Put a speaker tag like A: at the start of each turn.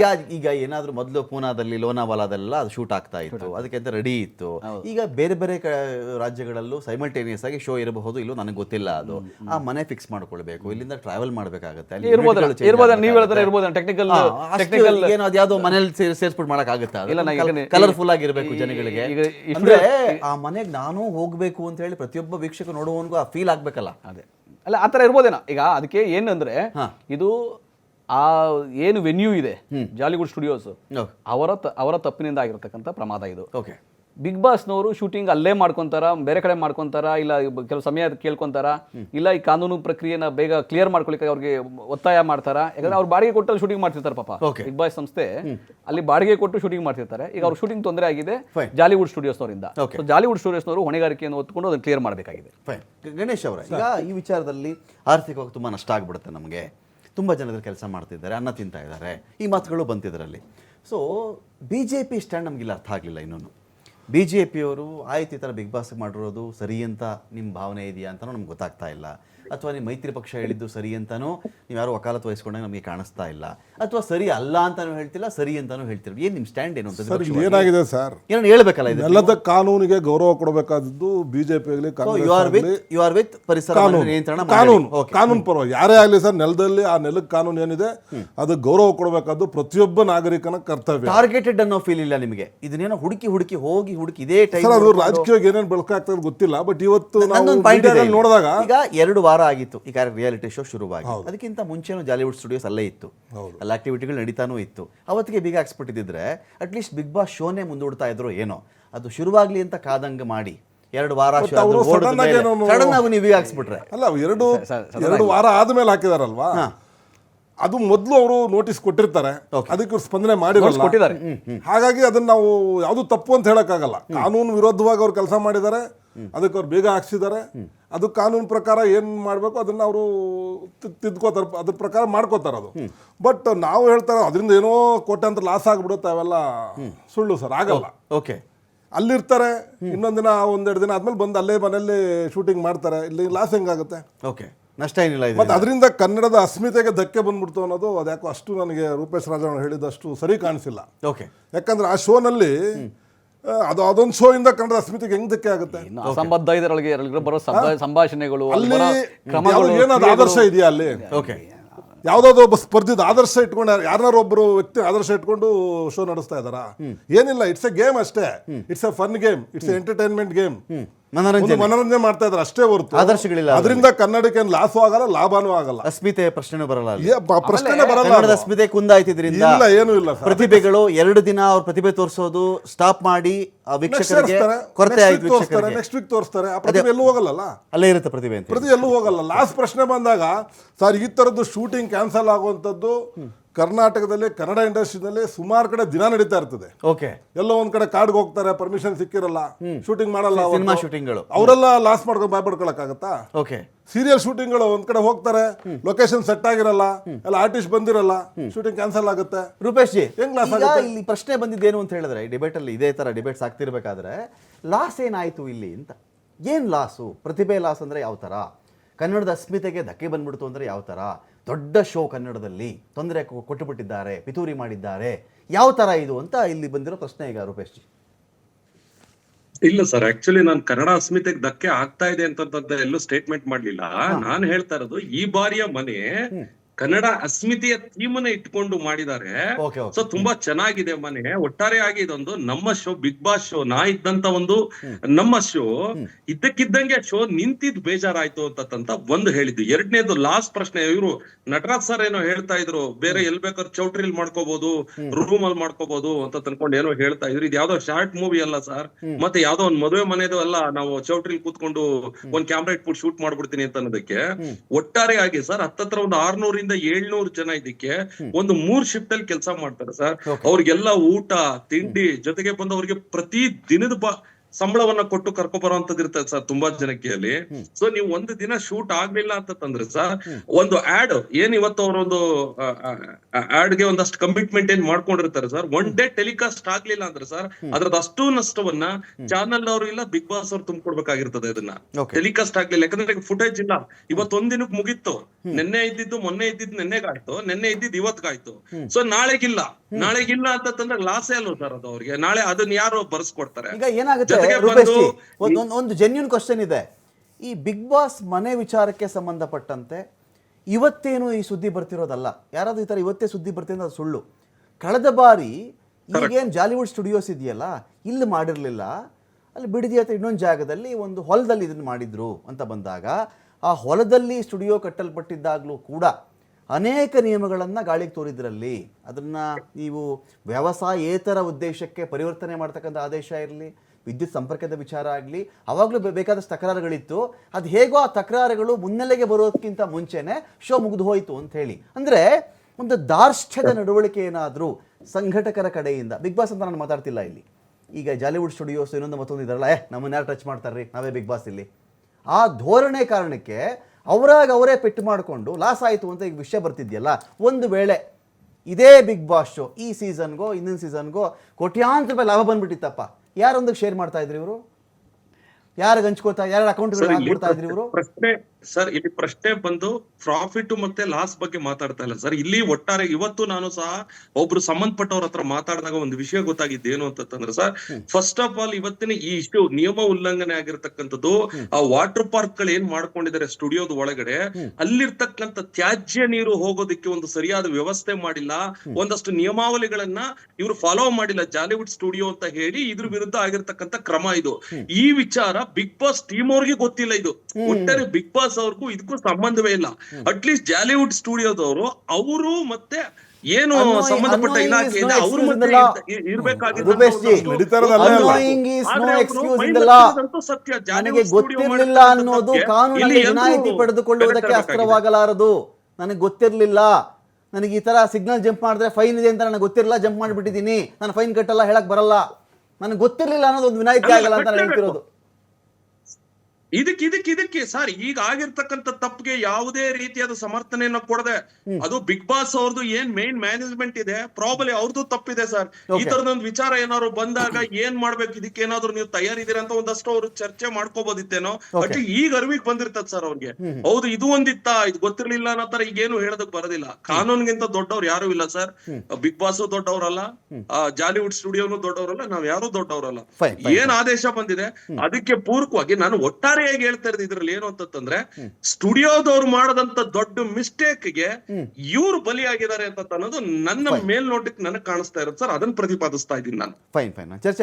A: ಈಗ ಈಗ ಏನಾದ್ರೂ ಮೊದಲು ಪೂನಾದಲ್ಲಿ ಲೋನಾವಾಲಾದಲ್ಲೆಲ್ಲ ಅದು ಶೂಟ್ ಆಗ್ತಾ ಇತ್ತು. ಅದಕ್ಕೆ ಅಂತ ರೆಡಿ ಇತ್ತು. ಈಗ ಬೇರೆ ಬೇರೆ ರಾಜ್ಯಗಳಲ್ಲೂ ಸೈಮಲ್ಟೇನಿಯಸ್ ಆಗಿ ಶೋ ಇರಬಹುದು ಇಲ್ಲೋ ನನಗೆ ಗೊತ್ತಿಲ್ಲ ಅದು. ಆ ಮನೆ ಫಿಕ್ಸ್ ಮಾಡ್ಕೊಳ್ಬೇಕು. ಇಲ್ಲಿಂದ ಟ್ರಾವೆಲ್ ಮಾಡಬೇಕಾಗುತ್ತೆ. ಏನು ಅದ್ಯಾವುದೋ ಮನೇಲಿ ಸೇರ್ ಸೇರ್ಸ್ಬಿಟ್ಟು ಮಾಡಕ್ ಆಗುತ್ತಾ
B: ಇಲ್ಲ, ನಾ
A: ಕಲರ್ಫುಲ್ ಆಗಿರ್ಬೇಕು ಜನಗಳಿಗೆ. ಅಂದ್ರೆ ಆ ಮನೆಗೆ ನಾನು ಹೋಗ್ಬೇಕು ಅಂತ ಹೇಳಿ ಪ್ರತಿಯೊಬ್ಬ ವೀಕ್ಷಕ ನೋಡುವವನಿಗೂ ಆ ಫೀಲ್ ಆಗ್ಬೇಕಲ್ಲ.
B: ಅದೇ. ಅಲ್ಲ ಆ ಥರ ಇರ್ಬೋದೇನೋ? ಈಗ ಅದಕ್ಕೆ ಏನಂದ್ರೆ. ಇದು ಆ ಏನು ವೆನ್ಯೂ ಇದೆ ಜಾಲಿವುಡ್ ಸ್ಟುಡಿಯೋಸ್ ಅವರ ಅವರ ತಪ್ಪಿನಿಂದ ಆಗಿರತಕ್ಕಂಥ ಪ್ರಮಾದ ಇದು.
A: ಓಕೆ.
B: ಬಿಗ್ ಬಾಸ್ನವರು ಶೂಟಿಂಗ್ ಅಲ್ಲೇ ಮಾಡ್ಕೊಂತಾರ ಬೇರೆ ಕಡೆ ಮಾಡ್ಕೊಂತಾರ ಇಲ್ಲ ಕೆಲವು ಸಮಯ ಕೇಳ್ಕೊಂತಾರ ಇಲ್ಲ ಈ ಕಾನೂನು ಪ್ರಕ್ರಿಯೆನ ಬೇಗ ಕ್ಲಿಯರ್ ಮಾಡ್ಕೊಳ್ಳಿಕ್ಕೆ ಅವ್ರಿಗೆ ಒತ್ತಾಯ ಮಾಡ್ತಾರ ಯಾಕಂದ್ರೆ ಅವ್ರು ಬಾಡಿಗೆ ಕೊಟ್ಟು ಶೂಟಿಂಗ್ ಮಾಡ್ತಿರ್ತಾರೆ ಪಾಪ. ಬಿಗ್ ಬಾಸ್ ಸಂಸ್ಥೆ ಅಲ್ಲಿ ಬಾಡಿಗೆ ಕೊಟ್ಟು ಶೂಟಿಂಗ್ ಮಾಡ್ತಿರ್ತಾರೆ. ಈಗ ಅವ್ರ ಶೂಟಿಂಗ್ ತೊಂದರೆ ಆಗಿದೆ. ಜಾಲಿವುಡ್ ಸ್ಟುಡಿಯೋಸ್ನವರಿಂದ ಜಾಲಿವುಡ್ ಸ್ಟುಡಿಯೋಸ್ನವರು ಹೊಣೆಗಾರಿಕೆಯನ್ನು ಒತ್ತುಕೊಂಡು ಅದನ್ನು ಕ್ಲಿಯರ್ ಮಾಡಬೇಕಾಗಿದೆ.
A: ಗಣೇಶ್ ಅವರ ಈಗ ಈ ವಿಚಾರದಲ್ಲಿ ಆರ್ಥಿಕವಾಗಿ ತುಂಬಾ ನಷ್ಟ ಆಗ್ಬಿಡುತ್ತೆ ನಮಗೆ. ತುಂಬ ಜನರು ಕೆಲಸ ಮಾಡ್ತಿದ್ದಾರೆ, ಅನ್ನ ತಿಂತಾ ಇದ್ದಾರೆ, ಈ ಮಾತುಗಳು ಬಂತಿದ್ದರಲ್ಲಿ so B J P stand ನಮಗಿಲ್ಲ ಅರ್ಥ ಆಗಲಿಲ್ಲ ಇನ್ನೂ ಬಿ ಜೆ ಪಿಯವರು ಆಯ್ತು ಈ ಥರ ಬಿಗ್ ಬಾಸ್ ಮಾಡಿರೋದು ಸರಿ ಅಂತ ನಿಮ್ಮ ಭಾವನೆ ಇದೆಯಾ ಅಂತಲೂ ನಮ್ಗೆ ಗೊತ್ತಾಗ್ತಾ ಇಲ್ಲ. ಅಥವಾ ನಿಮ್ಮ ಮೈತ್ರಿ ಪಕ್ಷ ಹೇಳಿದ್ದು ಸರಿ ಅಂತಾನೋ ನೀವು ಯಾರು ವಕಾಲತ್ ವಹಿಸ್ಕೊಂಡಾಗ ನಮಗೆ ಕಾಣಿಸ್ತಾ ಇಲ್ಲ. ಅಥವಾ ಸರಿ ಅಲ್ಲ ಅಂತಾನೂ ಹೇಳ್ತಿಲ್ಲ ಸರಿ ಅಂತಾನೂ ಹೇಳ್ತಿಲ್ಲ ಏನು ನಿಮ್ಮ ಸ್ಟ್ಯಾಂಡ್ ಏನು ಅಂತ
C: ಸರ್ ಇಲ್ಲಿ ಏನಾಗಿದೆ ಸರ್?
A: ಏನೋ ಹೇಳಬೇಕಲ್ಲ ಇದು
C: ನೆಲದ ಕಾನೂನಿಗೆ ಗೌರವ ಕೊಡಬೇಕಾದದ್ದು ಬಿಜೆಪಿ ಆಗಲಿ
A: you are with you are with ಪರಿಸರ ನಿಯಂತ್ರಣ
C: ಕಾನೂನು.
A: Okay.
C: ಕಾನೂನು ಪರವಾಗಿ. ಯಾರೇ ಆಗಲಿ ಸರ್ ನೆಲದಲ್ಲಿ ಆ ನೆಲಕ್ಕೆ ಕಾನೂನು ಏನಿದೆ ಅದು ಗೌರವ ಕೊಡಬೇಕಾದ್ದು ಪ್ರತಿಯೊಬ್ಬ ನಾಗರಿಕನ ಕರ್ತವ್ಯ.
A: ಟಾರ್ಗೆಟೆಡ್ ಅನ್ನೋ ಫೀಲ್ ಇಲ್ಲ ನಿಮಗೆ. ಇದನ್ನೇನೋ ಹುಡುಕಿ ಹುಡುಕಿ ಹೋಗಿ ಹುಡುಕಿ ಇದೇ ಟೈಮ್
C: ಸರ್ ಅದು ರಾಜಕೀಯವಾಗಿ ಏನೇನು ಬೆಳಕಾಗ್ತದೆ ಗೊತ್ತಿಲ್ಲ ಬಟ್ ಇವತ್ತು ನಾವು
A: ನನ್ನೊಂದು ಪಾಯಿಂಟ್ ಇದೆ
C: ಮೀಡಿಯಾದಲ್ಲಿ ನೋಡಿದಾಗ
A: ಈಗ ಎರಡು ವಾರ ಆಗಿತ್ತು ಈ ಕಾರ್ಯ ರಿಯಾಲಿಟಿ ಶೋ ಶುರುವಾಗಿ ಅದಕ್ಕಿಂತ ಮುಂಚೆನೂ ಜಾಲಿವುಡ್ ಸ್ಟುಡಿಯೋಸ್ ಅಲ್ಲೇ ಇತ್ತು. ಅಲ್ಲಿ ಆಕ್ಟಿವಿಟಿಗಳು ನಡೀತಾನೂ ಇತ್ತು. ಅವತ್ತಿಗೆ ಬೀಗ ಹಾಕ್ಸ್ಬಿಟ್ಟಿದ್ರೆ ಅಟ್ಲೀಸ್ಟ್ ಬಿಗ್ ಬಾಸ್ ಶೋನೇ ಮುಂದೂಡ್ತಾ ಇದ್ರು ಏನೋ. ಅದು ಶುರುವಾಗ್ಲಿ ಅಂತ ಕಾದಂಗ ಮಾಡಿ ಎರಡು ವಾರ ನೀವು ಬೀಗ ಹಾಕ್ಸ್ಬಿಟ್ರೆ
C: ಅಲ್ಲ ಎರಡು ಎರಡು ವಾರ ಆದ್ಮೇಲೆ ಹಾಕಿದಾರಲ್ವಾ? ಅದು ಮೊದಲು ಅವರು ನೋಟಿಸ್ ಕೊಟ್ಟಿರ್ತಾರೆ. ಅದಕ್ಕೆ ಸ್ಪಂದನೆ ಮಾಡಿರಲ್ಲ.
B: ಕೊಟ್ಟಿದ್ದಾರೆ.
C: ಹಾಗಾಗಿ ಅದನ್ನ ನಾವು ಯಾವುದು ತಪ್ಪು ಅಂತ ಹೇಳಕ್ಕಾಗಲ್ಲ. ಕಾನೂನು ವಿರೋಧವಾಗಿ ಅವ್ರು ಕೆಲಸ ಮಾಡಿದ್ದಾರೆ. ಅದಕ್ಕೆ ಅವ್ರು ಬೇಗ ಹಾಕ್ಸಿದ್ದಾರೆ. ಅದು ಕಾನೂನು ಪ್ರಕಾರ ಏನು ಮಾಡಬೇಕು ಅದನ್ನ ಅವರು ತಿದ್ಕೋತಾರೆ ಅದ್ರ ಪ್ರಕಾರ ಮಾಡ್ಕೋತಾರೆ ಅದು. ಬಟ್ ನಾವು ಹೇಳ್ತಾರೆ ಅದರಿಂದ ಏನೋ ಕೋಟ್ಯಾಂತರ ಲಾಸ್ ಆಗ್ಬಿಡುತ್ತೆ ಅವೆಲ್ಲ. ಸುಳ್ಳು ಸರ್ ಆಗಲ್ಲ.
A: ಓಕೆ.
C: ಅಲ್ಲಿರ್ತಾರೆ ಇನ್ನೊಂದಿನ ಒಂದೆರಡು ದಿನ ಆದ್ಮೇಲೆ ಬಂದು ಅಲ್ಲೇ ಮನೆಯಲ್ಲಿ ಶೂಟಿಂಗ್ ಮಾಡ್ತಾರೆ. ಇಲ್ಲಿ ಲಾಸ್ ಹೆಂಗಾಗುತ್ತೆ?
A: ಓಕೆ ನಷ್ಟ ಏನಿಲ್ಲ
C: ಮತ್ತೆ ಅದರಿಂದ ಕನ್ನಡದ ಅಸ್ಮಿತೆಗೆ ಧಕ್ಕೆ ಬಂದ್ಬಿಡ್ತು ಅನ್ನೋದು ಅದ್ಯಾಕೋ ಅಷ್ಟು ನನಗೆ ರೂಪೇಶ್ ರಾಜಣ್ಣ ಹೇಳಿದಷ್ಟು ಸರಿ ಕಾಣಿಸಿಲ್ಲ.
A: ಓಕೆ.
C: ಯಾಕಂದ್ರೆ ಆ ಶೋನಲ್ಲಿ ಅದು ಅದೊಂದು ಶೋ ಇಂದ ಕನ್ನಡದ ಅಸ್ಮಿತೆಗೆ ಹೆಂಗ್ ಧಕ್ಕೆ ಆಗುತ್ತೆ?
B: ಅಸಂಬದ್ಧ ಇದರೊಳಗೆ ಇದರೊಳಗೆ ಬರೋ ಸಂಭಾ- ಸಂಭಾಷಣೆಗಳು ಅಲ್ಲಿ
C: ಏನಾದ್ರು ಆದರ್ಶ ಇದೆಯಾ ಅಲ್ಲಿ?
A: ಓಕೆ
C: ಯಾವ್ದಾದ್ರು ಒಬ್ಬ ಸ್ಪರ್ಧಿದ ಆದರ್ಶ ಇಟ್ಕೊಂಡು ಯಾರನ್ನಾರು ಒಬ್ಬರು ವ್ಯಕ್ತಿ ಆದರ್ಶ ಇಟ್ಕೊಂಡು ಶೋ ನಡೆಸ್ತಾ ಇದಾರ ಏನಿಲ್ಲ ಇಟ್ಸ್ ಎ ಗೇಮ್ ಅಷ್ಟೇ. It's a fun game it's entertainment game
A: ಮನೋರಂಜನೆ.
C: ಮನೋರಂಜನೆ ಮಾಡ್ತಾ ಇದ್ರೆ ಅಷ್ಟೇ ಹೊರತು.
A: ಆದರ್ಶಗಳಿಲ್ಲ
C: ಅದರಿಂದ ಕನ್ನಡಕ್ಕೆ ಏನು ಲಾಸು ಆಗಲ್ಲ ಲಾಭನೂ ಆಗಲ್ಲ.
A: ಅಸ್ಮಿತೆ ಪ್ರಶ್ನೆ ಬರಲ್ಲ
C: ಪ್ರಶ್ನೆ ಬರಲ್ಲ.
A: ಅಸ್ಮಿತೆ ಕುಂದಾಯ್ತಿದ್ರಿಂದ
C: ಇಲ್ಲ ಏನು ಇಲ್ಲ ಸರ್.
A: ಪ್ರತಿಭೆಗಳು ಎರಡು ದಿನ ಅವ್ರ ಪ್ರತಿಭೆ ತೋರಿಸೋದು ಸ್ಟಾಪ್ ಮಾಡಿ ವೀಕ್ಷಕರಿಗೆ ಕೊರತೆ ಆಯ್ತು
C: ತೋರಿಸ್ತಾರೆ ನೆಕ್ಸ್ಟ್ ವೀಕ್ ತೋರಿಸ್ತಾರೆ. ಆ ಪ್ರತಿಭೆ ಎಲ್ಲೂ ಹೋಗಲ್ಲ
A: ಅಲ್ಲೇ ಇರುತ್ತೆ ಪ್ರತಿಭೆ ಅಂತ
C: ಪ್ರತಿ ಎಲ್ಲೂ ಹೋಗಲ್ಲ. ಲಾಸ್ಟ್ ಪ್ರಶ್ನೆ ಬಂದಾಗ ಸರ್ ಈ ತರದ್ದು ಶೂಟಿಂಗ್ ಕ್ಯಾನ್ಸಲ್ ಆಗುವಂಥದ್ದು ಕರ್ನಾಟಕದಲ್ಲಿ ಕನ್ನಡ ಇಂಡಸ್ಟ್ರಿನಲ್ಲಿ ಸುಮಾರು ಕಡೆ ದಿನ ನಡೀತಾ ಇರ್ತದೆ.
A: ಓಕೆ
C: ಎಲ್ಲೋ ಒಂದ್ ಕಡೆ ಗೆ ಹೋಗ್ತಾರೆ ಪರ್ಮಿಷನ್ ಸಿಕ್ಕಿರಲ್ಲ ಶೂಟಿಂಗ್ ಮಾಡಲ್ಲ
A: ಸಿನಿಮಾ ಶೂಟಿಂಗ್ಗಳು
C: ಅವರೆಲ್ಲ ಲಾಸ್ ಮಾಡ್ಕೊಂಡು ಬಾಯ್ ಪಡ್ಕೊಳಕ್ಕಾಗತ್ತಾ?
A: ಓಕೆ
C: ಸೀರಿಯಲ್ ಶೂಟಿಂಗ್ಗಳು ಒಂದ್ ಕಡೆ ಹೋಗ್ತಾರೆ ಲೊಕೇಶನ್ ಸೆಟ್ ಆಗಿರಲ್ಲ ಎಲ್ಲ ಆರ್ಟಿಸ್ಟ್ ಬಂದಿರಲ್ಲ ಶೂಟಿಂಗ್ ಕ್ಯಾನ್ಸಲ್ ಆಗುತ್ತೆ.
A: ರೂಪೇಶ್ ಜಿ
C: ಹೆಂಗ್
A: ಲಾಸ್ ಇಲ್ಲಿ ಪ್ರಶ್ನೆ ಬಂದಿದ್ದೇನು ಅಂತ ಹೇಳಿದ್ರೆ ಈ ಡಿಬೇಟ್ ಅಲ್ಲಿ ಇದೇ ತರ ಡಿಬೇಟ್ಸ್ ಆಗ್ತಿರ್ಬೇಕಾದ್ರೆ ಲಾಸ್ ಏನಾಯ್ತು ಇಲ್ಲಿ ಅಂತ? ಏನ್ ಲಾಸು ಪ್ರತಿಭೆ ಲಾಸ್ ಅಂದ್ರೆ ಯಾವ ತರ ಕನ್ನಡದ ಅಸ್ಮಿತೆಗೆ ಧಕ್ಕೆ ಬಂದ್ಬಿಡ್ತು ಅಂದ್ರೆ ಯಾವ ತರ? ದೊಡ್ಡ ಶೋ ಕನ್ನಡದಲ್ಲಿ. ತೊಂದರೆ ಕೊಟ್ಟುಬಿಟ್ಟಿದ್ದಾರೆ ಪಿತೂರಿ ಮಾಡಿದ್ದಾರೆ. ಯಾವ ತರ ಇದು ಅಂತ ಇಲ್ಲಿ ಬಂದಿರೋ ಪ್ರಶ್ನೆ ಈಗ ರೂಪೇಶ್ ಜಿ.
D: ಇಲ್ಲ ಸರ್ ಆಕ್ಚುಲಿ ನಾನು ಕನ್ನಡ ಅಸ್ಮಿತೆಗೆ ಧಕ್ಕೆ ಆಗ್ತಾ ಇದೆ ಅಂತ ಎಲ್ಲೂ ಸ್ಟೇಟ್ಮೆಂಟ್ ಮಾಡ್ಲಿಲ್ಲ. ನಾನು ಹೇಳ್ತಾ ಇರೋದು ಈ ಬಾರಿಯ ಮನೆ ಕನ್ನಡ ಅಸ್ಮಿತೆಯ ಥೀಮನ್ನ ಇಟ್ಕೊಂಡು ಮಾಡಿದ್ದಾರೆ. ಸೊ ತುಂಬಾ ಚೆನ್ನಾಗಿದೆ ಮನೆ. ಒಟ್ಟಾರೆಯಾಗಿ ಇದೊಂದು ನಮ್ಮ ಶೋ ಬಿಗ್ ಬಾಸ್ ಶೋ ನಾ ಇದ್ದಂತ ಒಂದು ನಮ್ಮ ಶೋ. ಇದ್ದಕ್ಕಿದ್ದಂಗೆ ಶೋ ನಿಂತಿದ್ ಬೇಜಾರಾಯ್ತು ಅಂತ ಒಂದು ಹೇಳಿದ್ದು. ಎರಡನೇದು ಲಾಸ್ಟ್ ಪ್ರಶ್ನೆ ಇವರು ನಟರಾಜ್ ಸರ್ ಏನೋ ಹೇಳ್ತಾ ಇದ್ರು ಬೇರೆ ಎಲ್ ಬೇಕಾದ್ರೆ ಚೌಟ್ರಿಲ್ ಮಾಡ್ಕೋಬಹುದು ರೂಮ್ ಅಲ್ಲಿ ಮಾಡ್ಕೋಬಹುದು ಅಂತ ತನ್ಕೊಂಡು ಏನೋ ಹೇಳ್ತಾ ಇದ್ರು. ಇದು ಯಾವ್ದೋ ಶಾರ್ಟ್ ಮೂವಿ ಅಲ್ಲ ಸರ್ ಮತ್ತೆ ಯಾವ್ದೋ ಒಂದ್ ಮದುವೆ ಮನೆದು ಅಲ್ಲ ನಾವು ಚೌಟ್ರಿಲ್ ಕೂತ್ಕೊಂಡು ಒಂದ್ ಕ್ಯಾಮ್ರಾ ಇಟ್ಬಿಟ್ಟು ಶೂಟ್ ಮಾಡ್ಬಿಡ್ತೀನಿ ಅಂತ ಅನ್ನೋದಕ್ಕೆ ಒಟ್ಟಾರೆಯಾಗಿ ಸರ್ ಹತ್ತತ್ರ ಒಂದು ಆರ್ನೂರಿಂದ ಏಳ್ನೂರು ಜನ ಇದಕ್ಕೆ ಒಂದು ಮೂರ್ ಶಿಫ್ಟ್ ಅಲ್ಲಿ ಕೆಲಸ ಮಾಡ್ತಾರೆ ಸರ್. ಅವ್ರಿಗೆಲ್ಲ ಊಟ ತಿಂಡಿ ಜೊತೆಗೆ ಬಂದು ಅವ್ರಿಗೆ ಪ್ರತಿ ದಿನದ ಬ ಸಂಬಳವನ್ನ ಕೊಟ್ಟು ಕರ್ಕೊ ಬರುವಂತದ್ ಇರ್ತದೆ ಸರ್ ತುಂಬಾ ಜನಕ್ಕೆ ಅಲ್ಲಿ. ಸೊ ನೀವು ಒಂದು ದಿನ ಶೂಟ್ ಆಗ್ಲಿಲ್ಲ ಅಂತಂದ್ರೆ ಸರ್ ಒಂದು ಆಡ್ ಏನ್ ಇವತ್ತು ಅವರೊಂದು ಆಡ್ಗೆ ಒಂದಷ್ಟು ಕಮಿಟ್ಮೆಂಟ್ ಏನ್ ಮಾಡ್ಕೊಂಡಿರ್ತಾರೆ ಸರ್ ಒನ್ ಡೇ ಟೆಲಿಕಾಸ್ಟ್ ಆಗ್ಲಿಲ್ಲ ಅಂದ್ರೆ ಸರ್ ಅದ್ರದ್ದು ಅಷ್ಟು ನಷ್ಟವನ್ನ ಚಾನಲ್ ಅವರು ಇಲ್ಲ ಬಿಗ್ ಬಾಸ್ ಅವ್ರು ತುಂಬಿಕೊಡ್ಬೇಕಾಗಿರ್ತದೆ ಇದನ್ನ. ಟೆಲಿಕಾಸ್ಟ್ ಆಗ್ಲಿಲ್ಲ ಯಾಕಂದ್ರೆ ಫುಟೇಜ್ ಇಲ್ಲ. ಇವತ್ತು ಮುಗಿತ್ತು ಮುಗೀತು. ನಿನ್ನೆ ಇದ್ದಿದ್ದು ಮೊನ್ನೆ ಇದ್ದಿದ್ದು ನಿನ್ನೆಗಾಯ್ತು ನಿನ್ನೆ ಇದ್ದಿದ್ದು ಇವತ್ಗಾಯ್ತು. ಸೊ ನಾಳೆಗಿಲ್ಲ. ನಾಳೆಗಿಲ್ಲ ಅಂತಂದ್ರೆ ಲಾಸೇ ಅಲ್ವ ಸರ್ ಅದು ಅವ್ರಿಗೆ? ನಾಳೆ ಅದನ್ನ ಯಾರು ಬರ್ಸ್ಕೊಡ್ತಾರೆ.
A: ಈಗ ಏನಾಗುತ್ತೆ ರೂಪೇಶ್ ಜಿ,
D: ಬಂದು
A: ಒಂದು ಜೆನ್ಯೂನ್ ಕ್ವಶನ್ ಇದೆ. ಈ ಬಿಗ್ ಬಾಸ್ ಮನೆ ವಿಚಾರಕ್ಕೆ ಸಂಬಂಧಪಟ್ಟಂತೆ ಇವತ್ತೇನು ಈ ಸುದ್ದಿ ಬರ್ತಿರೋದಲ್ಲ? ಯಾರಾದ್ರೂ ಈ ಥರ ಇವತ್ತೇ ಸುದ್ದಿ ಬರ್ತಿರೋದು ಅದು ಸುಳ್ಳು. ಕಳೆದ ಬಾರಿ ಈಗೇನು ಜಾಲಿವುಡ್ ಸ್ಟುಡಿಯೋಸ್ ಇದೆಯಲ್ಲ ಇಲ್ಲಿ ಮಾಡಿರಲಿಲ್ಲ. ಅಲ್ಲಿ ಬಿಡದಿ ಅಥವಾ ಇನ್ನೊಂದು ಜಾಗದಲ್ಲಿ ಒಂದು ಹೊಲದಲ್ಲಿ ಇದನ್ನು ಮಾಡಿದ್ರು ಅಂತ ಬಂದಾಗ ಆ ಹೊಲದಲ್ಲಿ ಸ್ಟುಡಿಯೋ ಕಟ್ಟಲ್ಪಟ್ಟಿದ್ದಾಗಲೂ ಕೂಡ ಅನೇಕ ನಿಯಮಗಳನ್ನು ಗಾಳಿಗೆ ತೋರಿದ್ರಲ್ಲಿ. ಅದನ್ನು ನೀವು ವ್ಯವಸಾಯೇತರ ಉದ್ದೇಶಕ್ಕೆ ಪರಿವರ್ತನೆ ಮಾಡ್ತಕ್ಕಂಥ ಆದೇಶ ಇರಲಿ ವಿದ್ಯುತ್ ಸಂಪರ್ಕದ ವಿಚಾರ ಆಗಲಿ ಅವಾಗಲೂ ಬೇಕಾದಷ್ಟು ತಕರಾರುಗಳಿತ್ತು. ಅದು ಹೇಗೋ ಆ ತಕರಾರುಗಳು ಮುನ್ನೆಲೆಗೆ ಬರೋದಕ್ಕಿಂತ ಮುಂಚೆನೆ ಶೋ ಮುಗಿದು ಹೋಯಿತು ಅಂತ ಹೇಳಿ. ಅಂದರೆ ಒಂದು ದಾರ್ಷ್ಟ್ಯದ ನಡವಳಿಕೆ ಏನಾದರೂ ಸಂಘಟಕರ ಕಡೆಯಿಂದ ಬಿಗ್ ಬಾಸ್ ಅಂತ ನಾನು ಮಾತಾಡ್ತಿಲ್ಲ ಇಲ್ಲಿ. ಈಗ ಜಾಲಿವುಡ್ ಸ್ಟುಡಿಯೋಸ್ ಇನ್ನೊಂದು ಮತ್ತೊಂದು ಇದರಲ್ಲ ಏ ನಮ್ಮನ್ನ ಯಾರು ಟಚ್ ಮಾಡ್ತಾರ್ರಿ ನಾವೇ ಬಿಗ್ ಬಾಸ್ ಇಲ್ಲಿ. ಆ ಧೋರಣೆ ಕಾರಣಕ್ಕೆ ಅವರಾಗ ಅವರೇ ಪೆಟ್ಟು ಮಾಡಿಕೊಂಡು ಲಾಸ್ ಆಯಿತು ಅಂತ ಈಗ ವಿಷಯ ಬರ್ತಿದೆಯಲ್ಲ, ಒಂದು ವೇಳೆ ಇದೇ ಬಿಗ್ ಬಾಸ್ ಶೋ ಈ ಸೀಸನ್ಗೋ ಇಂದಿನ ಸೀಸನ್ಗೋ ಕೋಟ್ಯಾಂತರ ರೂಪಾಯಿ ಲಾಭ ಬಂದ್ಬಿಟ್ಟಿತ್ತಪ್ಪ. ಯಾರೊಂದಕ್ಕೆ ಶೇರ್ ಮಾಡ್ತಾ ಇದ್ರಿ ಇವರು? ಯಾರಿಗೆ ಹಂಚ್ಕೋತಾ ಯಾರ ಅಕೌಂಟ್ ಇದ್ರಿ ಇವರು?
D: ಪ್ರಶ್ನೆ ಸರ್ ಇಲ್ಲಿ ಪ್ರಶ್ನೆ ಬಂದು ಪ್ರಾಫಿಟ್ ಮತ್ತೆ ಲಾಸ್ ಬಗ್ಗೆ ಮಾತಾಡ್ತಾ ಇಲ್ಲ. ಸರ್ ಇಲ್ಲಿ ಒಟ್ಟಾರೆ ಇವತ್ತು ನಾನು ಸಹ ಒಬ್ರು ಸಂಬಂಧಪಟ್ಟವ್ರ ಹತ್ರ ಮಾತಾಡಿದಾಗ ಒಂದು ವಿಷಯ ಗೊತ್ತಾಗಿದ್ದು ಏನು ಅಂತಂದ್ರೆ ಸರ್ ಫಸ್ಟ್ ಆಫ್ ಆಲ್ ಇವತ್ತಿನ ಈ ಇಶ್ಯೂ ನಿಯಮ ಉಲ್ಲಂಘನೆ ಆಗಿರ್ತಕ್ಕಂಥದ್ದು ಆ ವಾಟರ್ ಪಾರ್ಕ್ಗಳು ಏನ್ ಮಾಡ್ಕೊಂಡಿದ್ದಾರೆ ಸ್ಟುಡಿಯೋದ ಒಳಗಡೆ ಅಲ್ಲಿರ್ತಕ್ಕಂಥ ತ್ಯಾಜ್ಯ ನೀರು ಹೋಗೋದಕ್ಕೆ ಒಂದು ಸರಿಯಾದ ವ್ಯವಸ್ಥೆ ಮಾಡಿಲ್ಲ ಒಂದಷ್ಟು ನಿಯಮಾವಳಿಗಳನ್ನ ಇವರು ಫಾಲೋ ಮಾಡಿಲ್ಲ. ಜಾಲಿವುಡ್ ಸ್ಟುಡಿಯೋ ಅಂತ ಹೇಳಿ ಇದ್ರ ವಿರುದ್ಧ ಆಗಿರ್ತಕ್ಕಂಥ ಕ್ರಮ ಇದು. ಈ ವಿಚಾರ ಬಿಗ್ ಬಾಸ್ ಟೀಮ್ ಅವ್ರಿಗೆ ಗೊತ್ತಿಲ್ಲ ಇದು. ಒಟ್ಟಾರೆ ಬಿಗ್ ಬಾಸ್ ಅವ್ರಿಗೂ ಇದಕ್ಕೂ ಸಂಬಂಧವೇ ಇಲ್ಲ. ಅಟ್ಲೀಸ್ಟ್ ಜಾಲಿವುಡ್ ಸ್ಟುಡಿಯೋದವರು ಅವರು ಮತ್ತೆ ಏನು ಸಂಬಂಧಪಟ್ಟ ಇಲಾಖೆ ಇದೆ ಅವ್ರ ಸತ್ಯ. ಜಾಲಿವುಡ್
A: ಗೊತ್ತಿರಲಿಲ್ಲ ಅನ್ನೋದು ಕಾನೂನಲ್ಲಿ ವಿನಾಯಿತಿ ಪಡೆದುಕೊಳ್ಳುವುದಕ್ಕೆ ಅಸ್ತ್ರವಾಗಲಾರದು. ನನಗೆ ಗೊತ್ತಿರಲಿಲ್ಲ. ನನಗೆ ಈ ತರ ಸಿಗ್ನಲ್ ಜಂಪ್ ಮಾಡಿದ್ರೆ ಫೈನ್ ಇದೆ ಅಂತ ನನಗೆ ಗೊತ್ತಿರಲ್ಲ ಜಂಪ್ ಮಾಡಿಬಿಟ್ಟಿದ್ದೀನಿ. ನಾನು ಫೈನ್ ಕಟ್ಟಲ್ಲ ಹೇಳಕ್ ಬರಲ್ಲ. ನನಗೆ ಗೊತ್ತಿರಲಿಲ್ಲ ಅನ್ನೋದು ಒಂದು ವಿನಾಯಿತಿ ಆಗಲ್ಲ ಅಂತ ನಾನು ಹೇಳ್ತಿರೋದು.
D: ಇದಕ್ಕೆ ಇದಕ್ಕೆ ಇದಕ್ಕೆ ಸರ್ ಈಗ ಆಗಿರ್ತಕ್ಕಂಥ ತಪ್ಪಿಗೆ ಯಾವುದೇ ರೀತಿಯಾದ ಸಮರ್ಥನೆಯನ್ನ ಕೊಡದೆ ಅದು ಬಿಗ್ ಬಾಸ್ ಅವ್ರದ್ದು ಏನ್ ಮೇನ್ ಮ್ಯಾನೇಜ್ಮೆಂಟ್ ಇದೆ ಪ್ರಾಬಲಿ ಅವ್ರದ್ದು ತಪ್ಪಿದೆ ಸರ್. ಈ. ತರದೊಂದು ವಿಚಾರ ಏನಾದ್ರು ಬಂದಾಗ ಏನ್ ಮಾಡ್ಬೇಕು ಇದಕ್ಕೆ ಏನಾದ್ರು ನೀವು ತಯಾರಿದ್ದೀರಾ ಅಂತ ಒಂದಷ್ಟು ಅವರು ಚರ್ಚೆ ಮಾಡ್ಕೋಬಹುದಿತ್ತೇನೋ ಬಟ್ ಈಗ ಅರಿವಿಗೆ ಬಂದಿರ್ತದ ಸರ್ ಅವ್ರಿಗೆ. ಹೌದು ಇದು ಒಂದಿತ್ತ? ಇದು ಗೊತ್ತಿರ್ಲಿಲ್ಲ ಅನ್ನೋ ತರ ಈಗ ಏನು ಹೇಳೋದಕ್ ಬರೋದಿಲ್ಲ. ಕಾನೂನ್ಗಿಂತ ದೊಡ್ಡವ್ರು ಯಾರು ಇಲ್ಲ ಸರ್. ಬಿಗ್ ಬಾಸ್ ದೊಡ್ಡವರಲ್ಲ ಜಾಲಿವುಡ್ ಸ್ಟುಡಿಯೋನು ದೊಡ್ಡವರಲ್ಲ ನಾವ್ ಯಾರು ದೊಡ್ಡವರಲ್ಲ. ಏನ್ ಆದೇಶ ಬಂದಿದೆ ಅದಕ್ಕೆ ಪೂರಕವಾಗಿ ನಾನು ಒಟ್ಟಾರೆಯಾಗಿ ಹೇಳ್ತಾ ಇರೋದು ಇದ್ರಲ್ಲಿ ಏನು ಅಂತಂದ್ರೆ ಸ್ಟುಡಿಯೋದವ್ರು ಮಾಡದಂತ ದೊಡ್ಡ ಮಿಸ್ಟೇಕ್ಗೆ ಇವ್ರು ಬಲಿಯಾಗಿದ್ದಾರೆ ಅಂತ ಅನ್ನೋದು ನನ್ನ ಮೇಲ್ನೋಟಕ್ಕೆ ನನಗೆ ಕಾಣಿಸ್ತಾ ಇರೋದು ಸರ್. ಅದನ್ನ ಪ್ರತಿಪಾದಿಸ್ತಾ ಇದ್ದೀನಿ ನಾನು.
A: ಫೈನ್ ಫೈನ್ ಚರ್ಚೆ